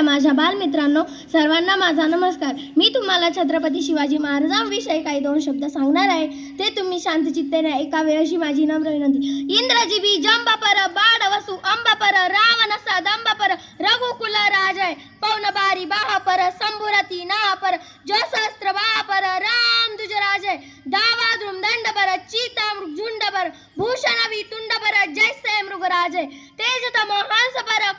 ऐकणाऱ्या माझ्या बालमित्रांनो सर्वांना माझा नमस्कार. मी तुम्हाला छत्रपती शिवाजी महाराजांविषयी काही दोन शब्द सांगणार आहे. ते तुम्ही शांतचित्तेने एका वेळेशी माझी नम्र विनंती. इंद्रजीबी जंबापर बाडवसु अंबापर रावण सदंबापर रघुकुल राजय पवन बारी बाहापर संभुरती नापर बाहा बापर राम तुझ राजाय दावा द्रुम दंड पर चीता मृग झुंडपर भूषण तुंडपर जैसे मृगराजय तेजतम हंस पर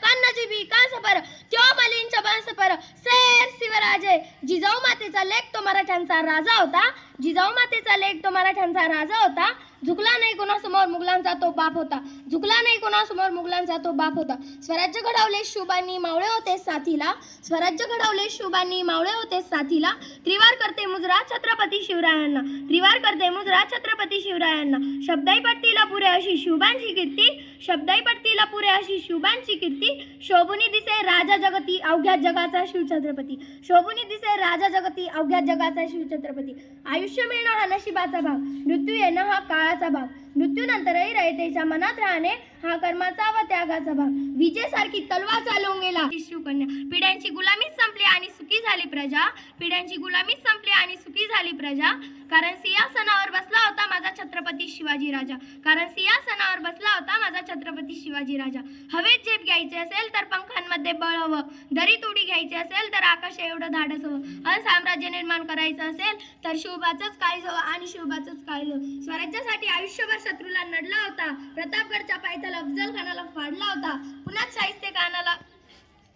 जिजाऊ मातेचा लेख तो मराठ्यांचा राजा होता. जिजाऊ मातेचा लेख तो मराठ्यांचा राजा होता. झुकला नाही कोणासमोर मुघलांचा तो बाप होता. झुकला नाही कोणासमोर मुघलांचा तो बाप होता. स्वराज्य घडवले शुभांनी मावळे होते साथीला. स्वराज्य घडवले शुभांनी मावळे होते साथीला. त्रिवार करते मुजरा छत्रपती शिवरायांना. त्रिवार करते मुजरा छत्रपती शिवरायांना. शब्दाई पट्टीला पुरे अशी शुभांची कीर्ती. शब्दाई पट्टीला पुरे अशी शुभांची कीर्ती. शोभुनी दिसे राजा जगती अवघ्या जगाचा शिवछत्रपती शोभुनी दिसे राजा जगती अवघ्या जगाचा शिवछत्रपती आयुष्य मिळणं हा नशिबाचा भाग. मृत्यू येणं हा काळ काळाचा भाग मृत्यूनंतरही रयतेच्या मनात राहणे हा कर्माचा व त्यागाचा भाग. विजेसारखी तलवार चालवून गेला. शिवकन्या पिढ्यांची गुलामीच संपली आणि सुखी झाली प्रजा. पिढ्यांची गुलामीच संपली आणि सुखी झाली प्रजा. कारण सिंहासनावर बसला होता माझा छत्रपती शिवाजी राजा. कारण सिंहासनावर बसला होता माझा छत्रपती शिवाजी राजा. हवेत झेप घ्यायची असेल तर पंखांमध्ये बळ हवं. दरीत उडी घ्यायची असेल तर आकाश एवढं धाडस हवं. अन साम्राज्य निर्माण करायचं असेल तर शिवबाचंच काळीज हवं आणि शिवबाचंच काळीज हवं. स्वराज्यासाठी आयुष्यभर शत्रूला नडला होता. प्रतापगडच्या पायथ्याला अफजल खानाला फाडला होता. पुन्हा शाहिस्ते खानाला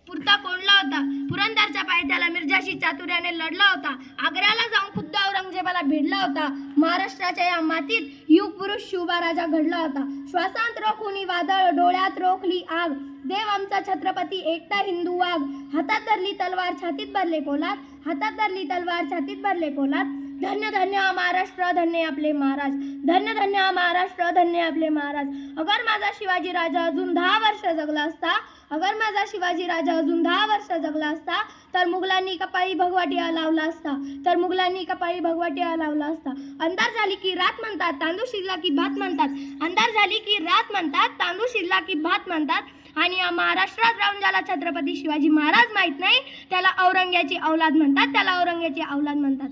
पुरता कोंडला होता. पुरंदरच्या पायथ्याला मिर्जाशी चातुर्याने लढला होता. आग्र्याला जाऊन खुद्द औरंगजेबाला भिडला होता. महाराष्ट्राच्या या मातीत युग पुरुष शिवबा राजा घडला होता. श्वासांत रोखुनी वादळ डोळ्यात रोखली आग. देव आमचा छत्रपती एकटा हिंदू वाघ. हातात धरली तलवार छातीत भरले पोलाद. हातात धरली तलवार छातीत भरले पोलाद. धन्य धन्य महाराष्ट्र धन्य आपले महाराज. धन्य धन्य महाराष्ट्र धन्य आपले महाराज. अगर माझा शिवाजी राजा अजून दहा वर्ष जगला असता अगर माझा शिवाजी राजा अजून दहा वर्ष जगला असता तर मुघलांनी कपाळी भगवाटिया लावला असता तर मुघलांनी कपाळी भगवाटिया लावला असता. अंधार झाली की रात म्हणतात तांदूळ शिजला की भात म्हणतात. अंधार झाली की रात म्हणतात तांदूळ शिजला की भात म्हणतात. आणि या महाराष्ट्रात राहून ज्याला छत्रपती शिवाजी महाराज माहीत नाही त्याला औरंग्याची औलाद म्हणतात त्याला औरंग्याची औलाद म्हणतात.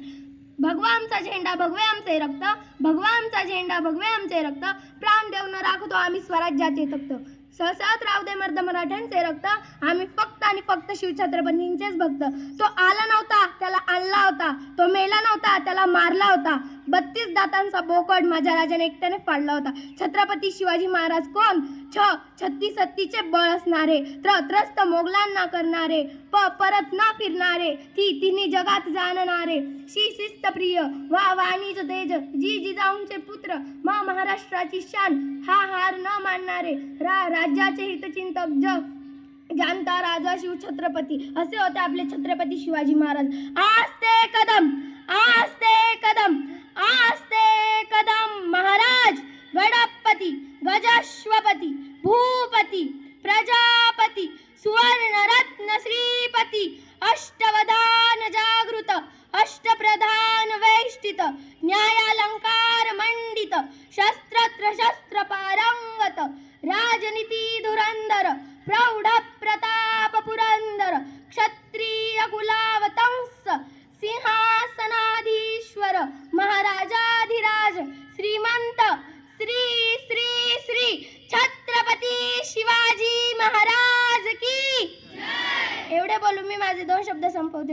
भगवा आमचा झेंडा भगवे आमचे रक्त भगवा आमचा झेंडा भगवे आमचे रक्त. प्राण देऊन राखतो आम्ही स्वराज्याचे तक्त. सहसात राव दे मर्द मराठ्यांचे रक्त. आम्ही फक्त आणि फक्त शिवछत्रपतींचेच भक्त. तो आला नव्हता त्याला आणला होता. तो मेला नव्हता त्याला मारला होता. बत्तीस दातांचा बोकड माझ्या राजाने एकट्याने फाडला होता. छत्रपती शिवाजी महाराज कोण? छ छत्तीस हत्तीचे बळ असणारे त्र त्रस्त मोगलांना करणारे प परत न फिरणारे ती तिन्ही जगात जाणणारे. शी शिस्त प्रिय वा वाणीच तेज जी जिजाऊंचे पुत्र मा महाराष्ट्राची शान हा हार न मानणारे रा राज्याचे हितचिंतक ज जानता राजा शिव छत्रपती असे होते आपले छत्रपती शिवाजी महाराज. आज ते कदम आज ते कदम आज कदम महाराज गणपती भूपति भूपती प्रजापती सुवर्णरत्न श्रीपती अष्टवधान जागृत अष्टप्रधान वैष्टित न्याय मी माझे दोन शब्द संपवते.